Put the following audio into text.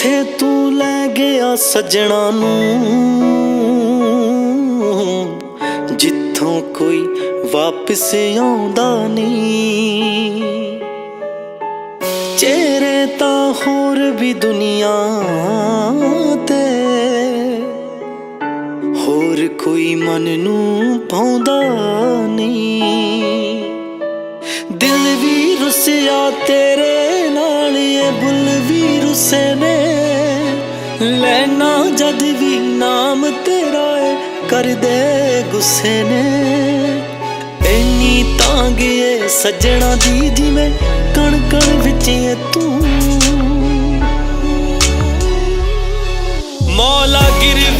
ਜਿੱਥੇ ਤੂੰ ਲੈ ਗਿਆ ਸਜਣਾ ਨੂੰ, ਜਿੱਥੋਂ ਕੋਈ ਵਾਪਸ ਆਉਂਦਾ ਨਹੀਂ। ਚਿਹਰੇ ਤਾਂ ਹੋਰ ਵੀ ਦੁਨੀਆ ਤੇ, ਹੋਰ ਕੋਈ ਮਨ ਨੂੰ ਪਾਉਂਦਾ ਨਹੀਂ। ਦਿਲ ਵੀ ਰੁੱਸਿਆ ਤੇਰੇ ਨਾਲ, ਇਹ ਬੁੱਲ ਵੀ ਰੁੱਸੇ ਨੇ। ਲੈਣਾ ਜਦ ਵੀ ਨਾਮ ਤੇਰਾ ਏ, ਕਰਦੇ ਗੁੱਸੇ ਨੇ। ਇੰਨੀ ਤਾਂਗ ਏ ਸੱਜਣਾ ਦੀ ਜਿਵੇਂ ਕਣ ਕਣ ਵਿੱਚ ਏ ਤੂੰ। ਮੌਲਾ ਗਿਰ